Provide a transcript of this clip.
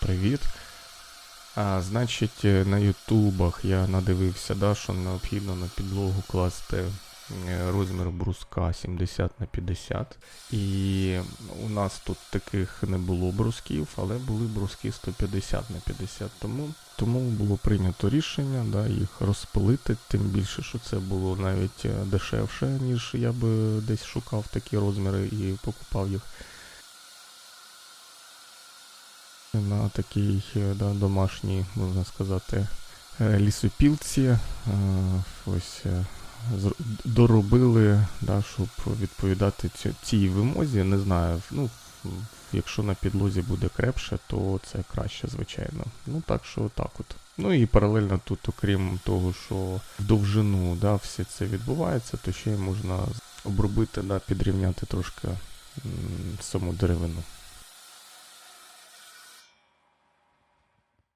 Привіт. А, значить, е, на ютубах я надивився, да, що необхідно на підлогу класти розмір бруска 70 на 50. І у нас тут таких не було брусків, але були бруски 150 на 50. Тому, тому було прийнято рішення да, їх розпилити, тим більше, що це було навіть е, дешевше, ніж я би десь шукав такі розміри і покупав їх. На такій е, да, домашній, можна сказати, е, лісопілці. е, Ось доробили, да, щоб відповідати цій вимозі. Не знаю, ну, якщо на підлозі буде крепше, то це краще, звичайно. Ну так що так от. Ну і паралельно тут, окрім того, що в довжину да, все це відбувається, то ще й можна обробити, да, підрівняти трошки м, саму деревину.